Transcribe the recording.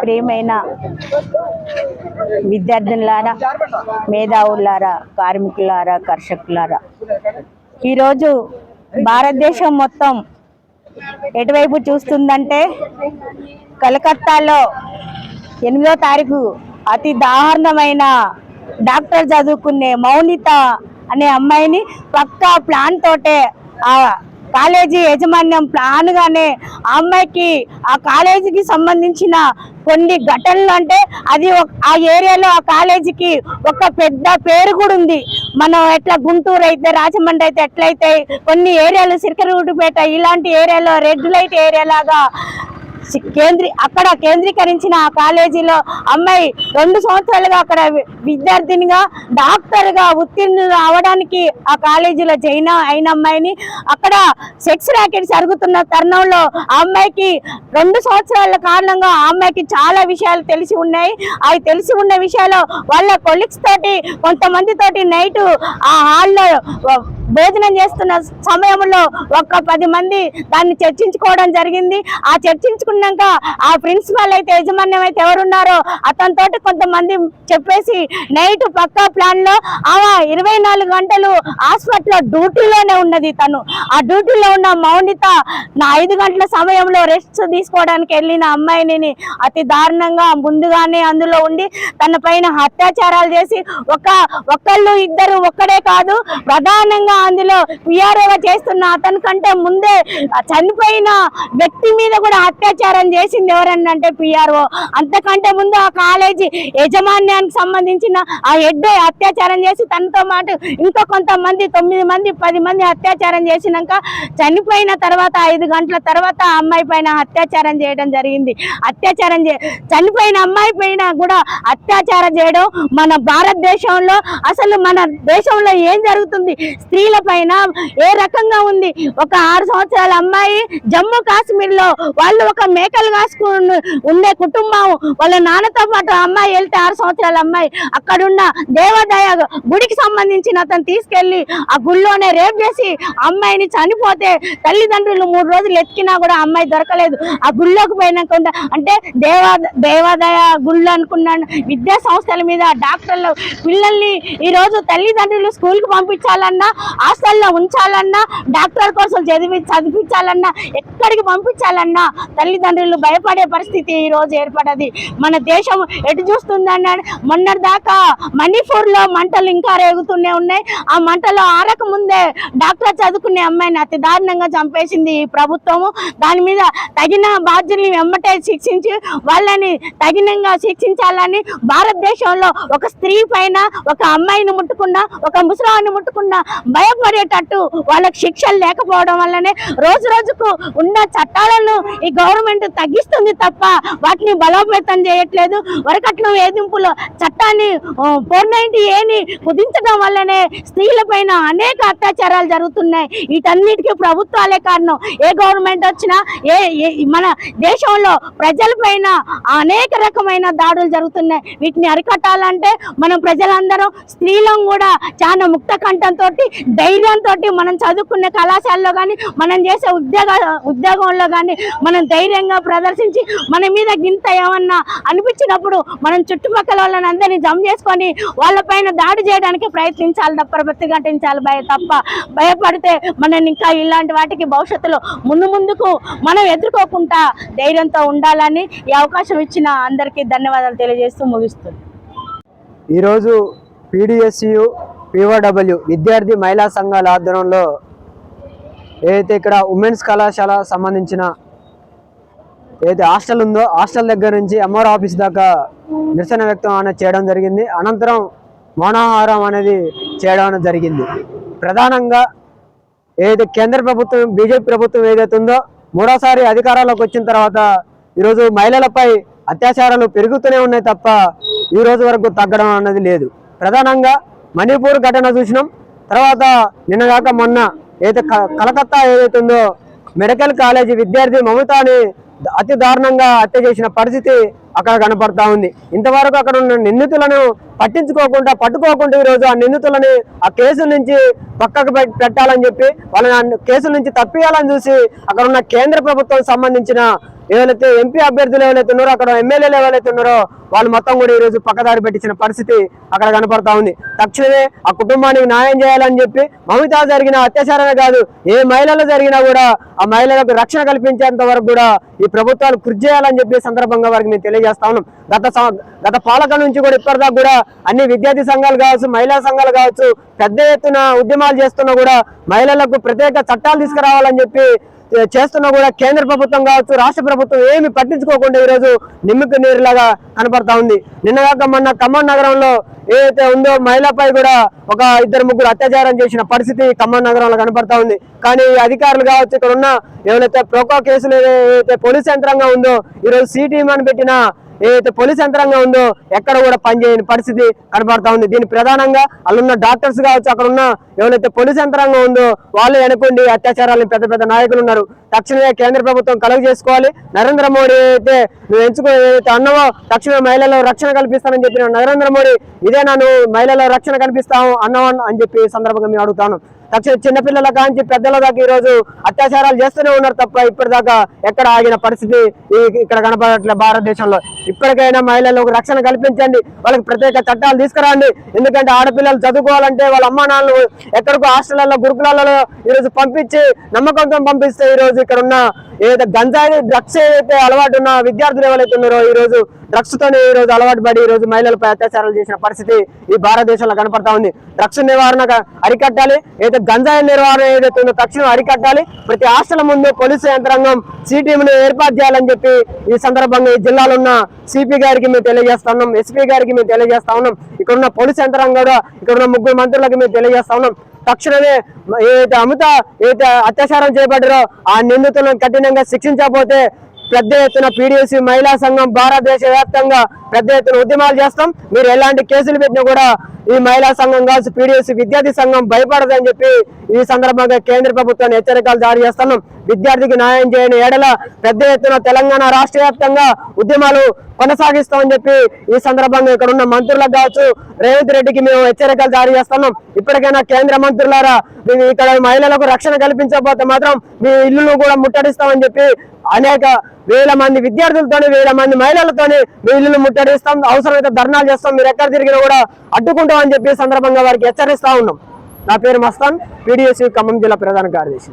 ప్రియమైన విద్యార్థులారా మేధావులారా కార్మికులారా కర్షకులారా. ఈరోజు భారతదేశం మొత్తం ఎటువైపు చూస్తుందంటే కలకత్తాలో ఎనిమిదో తారీఖు అతి దారుణమైన డాక్టర్ చదువుకునే మౌనిత అనే అమ్మాయిని పక్కా ప్లాన్ తోటే ఆ కాలేజీ యాజమాన్యం ప్లాన్ గానే ఆ అమ్మాయికి ఆ కాలేజీకి సంబంధించిన కొన్ని ఘటనలు అంటే అది ఒక- ఆ ఏరియాలో ఆ కాలేజీకి ఒక పెద్ద పేరు కూడా ఉంది. మనం ఎట్లా గుంటూరు అయితే రాజమండ్రి అయితే ఎట్లయితే కొన్ని ఏరియాలు సిరికరూటుపేట ఇలాంటి ఏరియాలో రెడ్ లైట్ ఏరియా లాగా కేంద్రీ అక్కడ కేంద్రీకరించిన ఆ కాలేజీలో అమ్మాయి రెండు సంవత్సరాలుగా అక్కడ వి- విద్యార్థినిగా డాక్టర్గా ఉత్తీర్ణులు అవడానికి ఆ కాలేజీలో జైన అయిన అమ్మాయిని అక్కడ సెక్స్ ర్యాకెట్ జరుగుతున్న తరుణంలో ఆ అమ్మాయికి రెండు సంవత్సరాల కారణంగా ఆ అమ్మాయికి చాలా విషయాలు తెలిసి ఉన్నాయి. అవి తెలిసి ఉన్న విషయాలు వాళ్ళ కొలిక్స్ తోటి కొంతమంది తోటి నైట్ ఆ హాల్లో భోజనం చేస్తున్న సమయంలో ఒక పది మంది దాన్ని చర్చించుకోవడం జరిగింది. ఆ చర్చించుకున్నాక ఆ ప్రిన్సిపల్ అయితే యజమాన్యం అయితే ఎవరున్నారో అతనితో కొంతమంది చెప్పేసి నైట్ పక్కా ప్లాన్లో ఆమె ఇరవై నాలుగు గంటలు హాస్పిటల్ డ్యూటీలోనే ఉన్నది తను. ఆ డ్యూటీలో ఉన్న మౌనిత నా ఐదు గంటల సమయంలో రెస్ట్ తీసుకోవడానికి వెళ్ళిన అమ్మాయిని అతి దారుణంగా ముందుగానే అందులో ఉండి తన పైన అత్యాచారాలు చేసి ఒక ఒకళ్ళు ఇద్దరు ఒక్కడే కాదు ప్రధానంగా అందులో పిఆర్ఓ చేస్తున్న అతని కంటే ముందే చనిపోయిన వ్యక్తి మీద కూడా అత్యాచారం చేసింది ఎవరన్నా అంటే పిఆర్ఓ అంతకంటే ముందు ఆ కాలేజీ యజమాన్యానికి సంబంధించిన ఆ హెడ్ అత్యాచారం చేసి తనతో పాటు ఇంకా కొంతమంది తొమ్మిది మంది పది మంది అత్యాచారం చేసినాక చనిపోయిన తర్వాత ఐదు గంటల తర్వాత ఆ అమ్మాయి పైన అత్యాచారం చేయడం జరిగింది. అత్యాచారం చే చనిపోయిన అమ్మాయి పైన కూడా అత్యాచారం చేయడం మన భారతదేశంలో అసలు మన దేశంలో ఏం జరుగుతుంది? స్త్రీల పైన ఏ రకంగా ఉంది? ఒక ఆరు సంవత్సరాల అమ్మాయి జమ్మూ కాశ్మీర్లో వాళ్ళు ఒక మేకలు కాసుకుని ఉండే కుటుంబం. వాళ్ళ నాన్నతో పాటు అమ్మాయి వెళ్తే ఆరు సంవత్సరాల అమ్మాయి. అక్కడున్న దేవాదాయ గుడికి సంబంధించిన అతను తీసుకెళ్ళి ఆ గుళ్ళోనే రేప్ చేసి అమ్మాయిని చనిపోతే తల్లిదండ్రులు మూడు రోజులు ఎత్తికినా కూడా అమ్మాయి దొరకలేదు. ఆ గుళ్ళోకి పోయినాక అంటే దేవా దేవాదాయ గుళ్ళు అనుకున్నాను విద్యా సంస్థల మీద డాక్టర్లు పిల్లల్ని ఈరోజు తల్లిదండ్రులు స్కూల్కి పంపించాలన్నా హాస్టల్లో ఉంచాలన్నా డాక్టర్ కోసం చదివి చదివించాలన్నా ఎక్కడికి పంపించాలన్నా తల్లిదండ్రులు భయపడే పరిస్థితి ఈ రోజు ఏర్పడది మన దేశం ఎటు చూస్తుందన్న మొన్నటి దాకా మణిపూర్లో మంటలు ఇంకా రేగుతూనే ఉన్నాయి. ఆ మంటలో ఆరక ముందే డాక్టర్ చదువుకునే అమ్మాయిని అతి దారుణంగా చంపేసింది ఈ ప్రభుత్వము. దాని మీద తగిన బాధ్యుల్ని వెంబటే శిక్షించి వాళ్ళని తగినంగా శిక్షించాలని భారతదేశంలో ఒక స్త్రీ పైన ఒక అమ్మాయిని ముట్టుకున్నా ఒక ముసలాన్ని ముట్టుకున్నా భయపడేటట్టు వాళ్ళకి శిక్షలు లేకపోవడం వల్లనే రోజు రోజుకు ఉన్న చట్టాలను ఈ గవర్నమెంట్ తగ్గిస్తుంది తప్ప వాటిని బలోపేతం చేయట్లేదు. వరకట్నం వేధింపులో చట్టాన్ని ఫోర్ నైన్టీ ఏని కుదించడం వల్లనే స్త్రీల పైన అనేక అత్యాచారాలు జరుగుతున్నాయి. వీటన్నిటికీ ప్రభుత్వాలే కారణం. ఏ గవర్నమెంట్ వచ్చినా ఏ ఏ- మన దేశంలో ప్రజల పైన అనేక రకమైన దాడులు జరుగుతున్నాయి. వీటిని అరికట్టాలంటే మనం ప్రజలందరం స్త్రీలం కూడా చాలా ముక్త కంఠంతో ధైర్యంతో మనం చదువుకునే కళాశాలలో కానీ మనం చేసే ఉద్యోగ ఉద్యోగంలో కానీ మనం ధైర్యంగా ప్రదర్శించి మన మీద గింత ఏమన్నా అనిపించినప్పుడు మనం చుట్టుపక్కల వాళ్ళని అందరినీ జమ చేసుకొని వాళ్ళపైన దాడి చేయడానికి ప్రయత్నించాలి తప్ప ప్రతిఘటించాలి భయ తప్ప. భయపడితే మనం ఇంకా ఇలాంటి వాటికి భవిష్యత్తులో ముందు ముందుకు మనం ఎదుర్కోకుండా ధైర్యంతో ఉండాలని ఈ అవకాశం ఇచ్చిన అందరికీ ధన్యవాదాలు తెలియజేస్తూ ముగిస్తుంది. ఈరోజు పీడిఎస్యు పిఓడబ్ల్యూ విద్యార్థి మహిళా సంఘాల ఆధ్వర్యంలో ఏదైతే ఇక్కడ ఉమెన్స్ కళాశాల సంబంధించిన ఏదైతే హాస్టల్ ఉందో హాస్టల్ దగ్గర నుంచి ఎంఆర్ ఆఫీస్ దాకా నిరసన వ్యక్తం అనేది చేయడం జరిగింది. అనంతరం మౌనాహారం అనేది చేయడం జరిగింది. ప్రధానంగా ఏదైతే కేంద్ర ప్రభుత్వం బీజేపీ ప్రభుత్వం ఏదైతే ఉందో మూడోసారి అధికారంలోకి వచ్చిన తర్వాత ఈరోజు మహిళలపై అత్యాచారాలు పెరుగుతూనే ఉన్నాయి తప్ప ఈ రోజు వరకు తగ్గడం అన్నది లేదు. ప్రధానంగా మణిపూర్ ఘటన చూసినాం. తర్వాత నిన్నగాక మొన్న ఏదైతే క- కలకత్తా ఏదైతే ఉందో మెడికల్ కాలేజీ విద్యార్థి మమతాని అతి దారుణంగా హత్య చేసిన పరిస్థితి అక్కడ కనపడతా ఉంది. ఇంతవరకు అక్కడ ఉన్న నిందితులను పట్టించుకోకుండా పట్టుకోకుండా ఈ రోజు ఆ నిందితులని ఆ కేసుల నుంచి పక్కకు పెట్టాలని చెప్పి వాళ్ళని కేసుల నుంచి తప్పియాలని చూసి అక్కడ ఉన్న కేంద్ర ప్రభుత్వం సంబంధించిన ఏవైతే ఎంపీ అభ్యర్థులు ఎవరైతే ఉన్నారో అక్కడ ఎమ్మెల్యేలు ఎవరైతే ఉన్నారో వాళ్ళు మొత్తం కూడా ఈ రోజు పక్కదారి పెట్టించిన పరిస్థితి అక్కడ కనపడతా ఉంది. తక్షణమే ఆ కుటుంబానికి న్యాయం చేయాలని చెప్పి మమితా జరిగిన అత్యాచారమే కాదు ఏ మహిళలు జరిగినా కూడా ఆ మహిళలకు రక్షణ కల్పించేంత వరకు కూడా ఈ ప్రభుత్వాలు కృషి చేయాలని చెప్పి సందర్భంగా వారికి మేము తెలియజేస్తా ఉన్నాం. గత గత పాలక నుంచి కూడా ఇప్పటిదాకా కూడా అన్ని విద్యార్థి సంఘాలు కావచ్చు మహిళా సంఘాలు కావచ్చు పెద్ద ఎత్తున ఉద్యమాలు చేస్తున్నా కూడా మహిళలకు ప్రత్యేక చట్టాలు తీసుకురావాలని చెప్పి చేస్తున్నా కూడా కేంద్ర ప్రభుత్వం కావచ్చు రాష్ట్ర ప్రభుత్వం ఏమి పట్టించుకోకుండా ఈరోజు నిమ్మకి నీరులాగా కనపడతా ఉంది. నిన్నగాక మొన్న ఖమ్మం నగరంలో ఏదైతే ఉందో మహిళపై కూడా ఒక ఇద్దరు ముగ్గురు అత్యాచారం చేసిన పరిస్థితి ఖమ్మం నగరంలో కనపడతా ఉంది. కానీ అధికారులు కావచ్చు ఇక్కడ ఉన్న ఏవైతే ప్రోకో కేసులు ఏదైతే పోలీస్ యంత్రంగా ఉందో ఈరోజు సి టీమ్ అని పెట్టిన ఏదైతే పోలీస్ యంత్రాంగం ఉందో ఎక్కడ కూడా పనిచేయని పరిస్థితి కనబడతా ఉంది. దీని ప్రధానంగా అల్లున్న డాక్టర్స్ కావచ్చు అక్కడ ఉన్న ఎవరైతే పోలీస్ యంత్రాంగం ఉందో వాళ్ళు వెనుకుండి అత్యాచారాలు పెద్ద పెద్ద నాయకులు ఉన్నారు. తక్షణమే కేంద్ర ప్రభుత్వం కలుగు చేసుకోవాలి. నరేంద్ర మోడీ అయితే నువ్వు ఎంచుకో ఏదైతే అన్నవో తక్షణమే మహిళల్లో రక్షణ కల్పిస్తానని చెప్పిన నరేంద్ర మోడీ ఇదే నన్ను మహిళల్లో రక్షణ కల్పిస్తాము అన్నవా అని చెప్పి సందర్భంగా మేము అడుగుతాను. తక్షణ చిన్నపిల్లల కాంచి పెద్దల దాకా ఈ రోజు అత్యాచారాలు చేస్తూనే ఉన్నారు తప్ప ఇప్పటిదాకా ఎక్కడ ఆగిన పరిస్థితి ఇక్కడ కనపడట్లే భారతదేశంలో. ఇప్పటికైనా మహిళలకు రక్షణ కల్పించండి వాళ్ళకి ప్రత్యేక చట్టాలు తీసుకురండి. ఎందుకంటే ఆడపిల్లలు చదువుకోవాలంటే వాళ్ళ అమ్మా నాన్నలు ఎక్కడికో హాస్టళ్ళలో గురుకులాలలో ఈ రోజు పంపించి నమ్మకంతో పంపిస్తే ఈ రోజు ఇక్కడ ఉన్న ఏదైతే గంజాయి డ్రగ్స్ ఏదైతే అలవాటు ఉన్న విద్యార్థులు ఎవరైతే ఉన్నారో ఈ రోజు డ్రగ్స్ తోనే ఈ రోజు అలవాటు పడి ఈ రోజు మహిళలపై అత్యాచారాలు చేసిన పరిస్థితి ఈ భారతదేశంలో కనపడతా ఉంది డ్రగ్స్ నివారణ అరికట్టాలి ఏదైతే గంజాయి నిర్వహణ ఏదైతే ఉందో తక్షణం అరికట్టాలి ప్రతి హాస్టల్ ముందు పోలీసు యంత్రాంగం సిటీఎంను ఏర్పాటు చేయాలని చెప్పి ఈ సందర్భంగా ఈ జిల్లాలో ఉన్న సిపి గారికి మేము తెలియజేస్తా ఉన్నాం ఎస్పీ గారికి మేము తెలియజేస్తా ఉన్నాం ఇక్కడ ఉన్న పోలీసు యంత్రాంగం కూడా ఇక్కడ ఉన్న ముగ్గురు మంత్రులకు మేము తెలియజేస్తా ఉన్నాం. తక్షణమే ఏదైతే అమిత ఏదైతే అత్యాచారం చేపట్టారో ఆ నిందితులను కఠినంగా శిక్షించకపోతే పెద్ద ఎత్తున పీడిఎస్సీ మహిళా సంఘం భారతదేశ వ్యాప్తంగా పెద్ద ఎత్తున ఉద్యమాలు చేస్తాం. మీరు ఎలాంటి కేసులు పెట్టినా కూడా ఈ మహిళా సంఘం కావచ్చు పీడిఎస్సీ విద్యార్థి సంఘం భయపడదని చెప్పి ఈ సందర్భంగా కేంద్ర ప్రభుత్వాన్ని హెచ్చరికలు జారీ చేస్తున్నాం. విద్యార్థికి న్యాయం చేయని ఏడల పెద్ద ఎత్తున తెలంగాణ రాష్ట్ర వ్యాప్తంగా ఉద్యమాలు కొనసాగిస్తామని చెప్పి ఈ సందర్భంగా ఇక్కడ ఉన్న మంత్రులకు కావచ్చు రేవంత్ రెడ్డికి మేము హెచ్చరికలు జారీ చేస్తున్నాం. ఇప్పటికైనా కేంద్ర మంత్రులారా మేము ఇక్కడ మహిళలకు రక్షణ కల్పించకపోతే మాత్రం మీ ఇల్లును కూడా ముట్టడిస్తామని చెప్పి అనేక వేల మంది విద్యార్థులతోని వేల మంది మహిళలతోని మీ ఇల్లును ముట్టడిస్తాం అవసరమైతే ధర్నాలు చేస్తాం. మీరు ఎక్కడ తిరిగినా కూడా అడ్డుకుంటాం అని చెప్పి సందర్భంగా వారికి హెచ్చరిస్తా ఉన్నాం. నా పేరు మస్తాన్ పీడిఎస్సీ ఖమ్మం జిల్లా ప్రధాన కార్యదర్శి.